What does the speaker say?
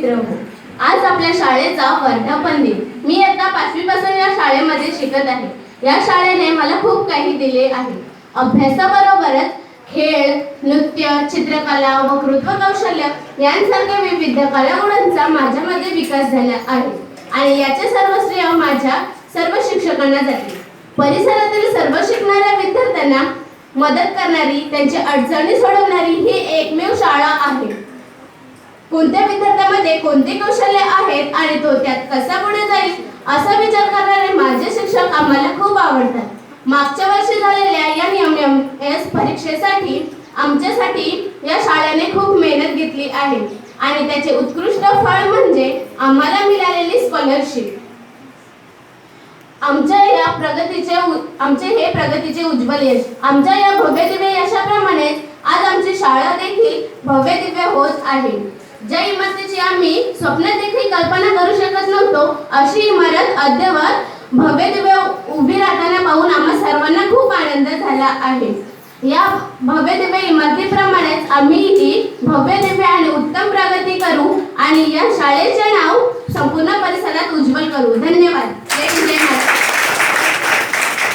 मित्र हो आज आपल्या शाळेचा वर्धापन दिन मी आता पाचवीपासून या शाळेमध्ये शिकत आहे. या शाळेने मला खूप काही दिले आहे. अभ्यासाबरोबरच खेळ नृत्य चित्रकला व कृत्व कौशल्य यांसारख्या विविध कलागुणांचा माझ्यामध्ये विकास झाला आहे. आणि याचे सर्व श्रेय माझ्या सर्व शिक्षकांना जाते. परिसरातील सर्व शिकणाऱ्या विद्यार्थ्यांना मदत करणारी त्यांची अडचणी सोडवणारी ही एकमेव शाळा आहे. कोणत्या विद्यार्थ्यामध्ये कोणते कौशल्य आहेत आणि तो त्यात कसा पुढे जाईल असा विचार करणारे माझे शिक्षक आम्हाला खूप आवडतात. मागच्या वर्षी झालेल्या या नियम एस परीक्षेसाठी आमच्यासाठी या शाळेने खूप मेहनत घेतली आहे. आणि त्याचे उत्कृष्ट फळ म्हणजे आम्हाला मिळालेली स्कॉलरशिप आमच्या या प्रगतीचे आमचे हे प्रगतीचे उज्ज्वल यश आमच्या या भव्य दिव्य यशाप्रमाणे आज आमची शाळा देखील भव्य दिव्य होत आहे. ज्या इमारतीची आम्ही स्वप्न देखील कल्पना करू शकत नव्हतो. अशी इमारत अद्ययावत भव्य दिव्य उभी राहताना पाहून आम्हा सर्वांना खूप आनंद झाला आहे. या भव्य दिव्य इमारतीप्रमाणेच आम्हीही भव्य दिव्य आणि उत्तम प्रगती करू आणि या शाळेचे नाव संपूर्ण